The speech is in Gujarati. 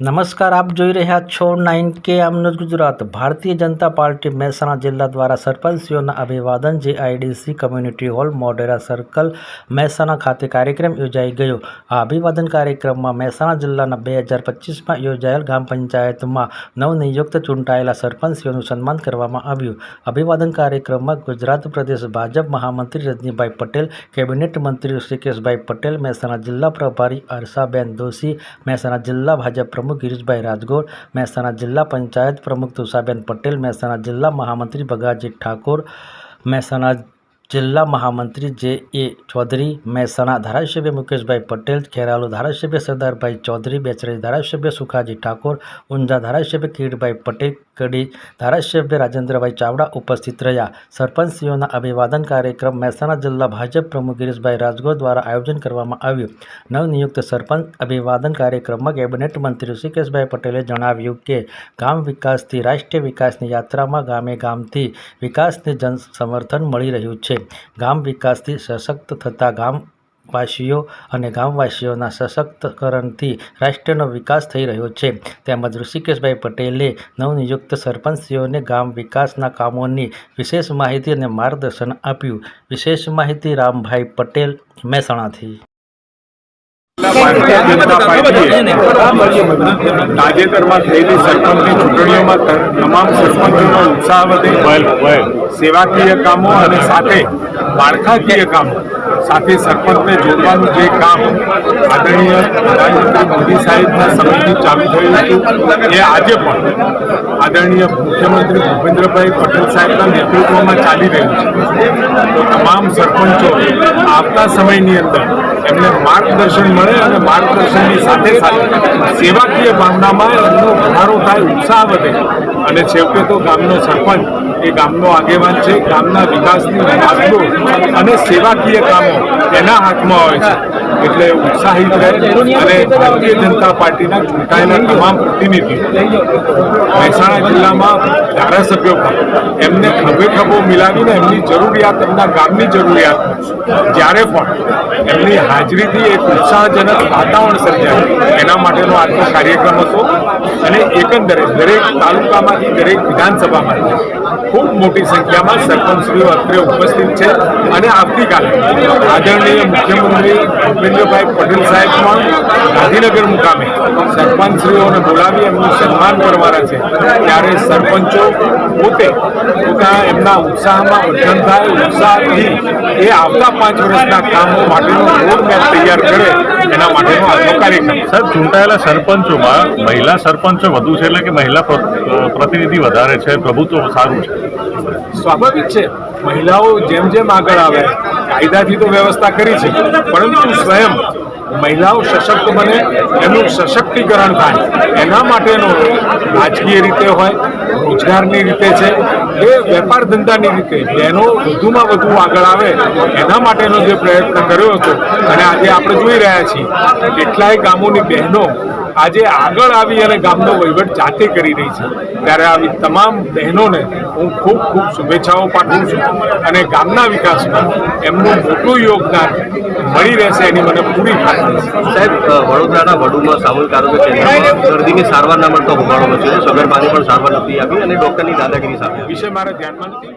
નમસ્કાર આપ જોઈ રહ્યા છો નાઇન કે આમનો ગુજરાત ભારતીય જનતા પાર્ટી મહેસાણા જિલ્લા દ્વારા સરપંચીઓના અભિવાદન જે IDC community hall Modhera circle Mehsana ખાતે કાર્યક્રમ યોજાઈ ગયો આ અભિવાદન કાર્યક્રમમાં મહેસાણા જિલ્લાના બે હજાર પચીસમાં યોજાયેલ ગ્રામ પંચાયતમાં નવનિયુક્ત ચૂંટાયેલા સરપંચીઓનું સન્માન કરવામાં આવ્યું। અભિવાદન કાર્યક્રમમાં ગુજરાત પ્રદેશ ભાજપ મહામંત્રી રજનીભાઈ પટેલ, કેબિનેટ મંત્રી શ્રીકેશભાઈ પટેલ, મહેસાણા જિલ્લા પ્રભારી હર્ષાબેન દોશી, મહેસાણા જિલ્લા ભાજપ પ્રમુખ ગિરીશભાઈ રાજગોર મહેસાણા જિલ્લા પંચાયત પ્રમુખ તુષાબેન પટેલ મહેસાણા જિલ્લા મહામંત્રી ભગાજી ઠાકોર મહેસાણા જિલ્લા મહામંત્રી જે એ ચૌધરી મહેસાણા ધારાસભ્ય મુકેશભાઈ પટેલ, ખેરાલુ ધારાસભ્ય સરદારભાઈ ચૌધરી, બેચરાજી ધારાસભ્ય સુખાજી ઠાકોર, ઊંઝા ધારાસભ્ય કિરીટભાઈ પટેલ, કડી ધારાસભ્ય રાજેન્દ્રભાઈ ચાવડા ઉપસ્થિત રહ્યા. સરપંચશ્રીઓના અભિવાદન કાર્યક્રમ મહેસાણા જિલ્લા ભાજપ પ્રમુખ ગિરીશભાઈ રાજગોર દ્વારા આયોજન કરવામાં આવ્યું. નવનિયુક્ત સરપંચ અભિવાદન કાર્યક્રમમાં કેબિનેટ મંત્રી ઋષિકેશભાઈ પટેલે જણાવ્યું કે, ગામ વિકાસથી રાષ્ટ્રીય વિકાસની યાત્રામાં ગામે ગામથી વિકાસને જન સમર્થન મળી રહ્યું છે. ગામ વિકાસથી સશક્ત થતા ગામ વાસીઓ અને ગામવાસીઓના સશક્તકરણથી રાષ્ટ્રનો વિકાસ થઈ રહ્યો છે. તેમજ ઋષિકેશભાઈ પટેલે નવનિયુક્ત સરપંચીઓને ગામ વિકાસના કામોની વિશેષ માહિતી અને માર્ગદર્શન આપ્યું. વિશેષ માહિતી રામભાઈ પટેલ મહેસાણાથી. ભારતીય જનતા પાર્ટીએ તાજેતરમાં થયેલી સરપંચની ચૂંટણીઓમાં તમામ સરપંચોનો ઉત્સાહ વધે. સેવાકીય કામો અને સાથે માળખાકીય કામો. સાથે સરપંચને જોડવાનું જે કામ આદરણીય પ્રધાનમંત્રી મોદી સાહેબના સમયથી ચાલુ થયું હતું એ આજે પણ આદરણીય મુખ્યમંત્રી ભૂપેન્દ્રભાઈ પટેલ સાહેબના નેતૃત્વમાં ચાલી રહ્યું છે. તો તમામ સરપંચો આવતા સમયની અંદર એમને માર્ગદર્શન મળે અને માર્ગદર્શનની સાથે સાથે સેવાકીય ભાવનામાં એમનો વધારો થાય ઉત્સાહ વધે. અને છેવટે તો ગામનો સરપંચ, એ ગામનો આગેવાન છે, ગામના વિકાસની વાતો અને સેવાકીય કામો એના હાથમાં હોય છે. એટલે ઉત્સાહિત રહે અને ભારતીય જનતા પાર્ટીના ચૂંટાયેલા તમામ પ્રતિનિધિઓ મહેસાણા જિલ્લામાં ધારાસભ્યો પણ એમને ખભે ખભો મિલાવીને એમની જરૂરિયાત, એમના ગામની જરૂરિયાત જ્યારે પણ એમની હાજરીથી એક ઉત્સાહજનક વાતાવરણ સર્જાય, એના માટેનો આજનો કાર્યક્રમ હતો. અને એકંદરે દરેક દરેક વિધાનસભામાંથી ખૂબ મોટી સંખ્યામાં સરપંચશ્રીઓ અત્રે ઉપસ્થિત છે અને આવતીકાલે આદરણીય મુખ્યમંત્રી ભૂપેન્દ્રભાઈ પટેલ સાહેબ પણ ગાંધીનગર મુકામે સરપંચશ્રીઓને બોલાવી એમનું સન્માન કરવાના છે. ત્યારે સરપંચો પોતે પોતા એમના ઉત્સાહમાં વર્ધન થાય ઉત્સાહથી એ આવતા પાંચ વર્ષના કામો માટેનો રોડમેપ તૈયાર કરે એના માટેનો આજનો કાર્યક્રમ સર ચૂંટાયેલા સરપંચોમાં મહિલા સરપંચો વધુ છે એટલે કે મહિલા પ્રતિનિધિ વધારે છે, પ્રભુત્વ સારું છે. સ્વાભાવિક છે. મહિલાઓ જેમ જેમ આગળ આવે, કાયદાથી તો વ્યવસ્થા કરી છે, પરંતુ સ્વયં મહિલાઓ સશક્ત બને, એનું સશક્તિકરણ થાય. એના માટેનો રાજકીય રીતે હોય, રોજગારની રીતે છે એ વેપાર ધંધાની રીતે એનો વધુમાં વધુ આગળ આવે, એના માટેનો જે પ્રયત્ન કર્યો હતો, અને આજે આપણે જોઈ રહ્યા છીએ કેટલાય ગામોની બહેનો આજે આગળ આવી અને ગામનો વહીવટ જાતે કરી રહી છે. ત્યારે આવી તમામ બહેનોને હું ખૂબ ખૂબ શુભેચ્છાઓ પાઠવું છું અને ગામના વિકાસમાં એમનું મોટું યોગદાન મળી રહેશે એની મને પૂરી ખાતરી સાહેબ વડોદરાના વડુમાં સામૂહિક આરોગ્ય કેન્દ્રમાં દર્દીને સારવાર ના મળતો હોબાળો મચ્યો છે. સગર્ભાને પણ સારવાર નથી આપી અને ડોક્ટરની દાદાગીરી સામે. વિશે મારા ધ્યાનમાં નથી.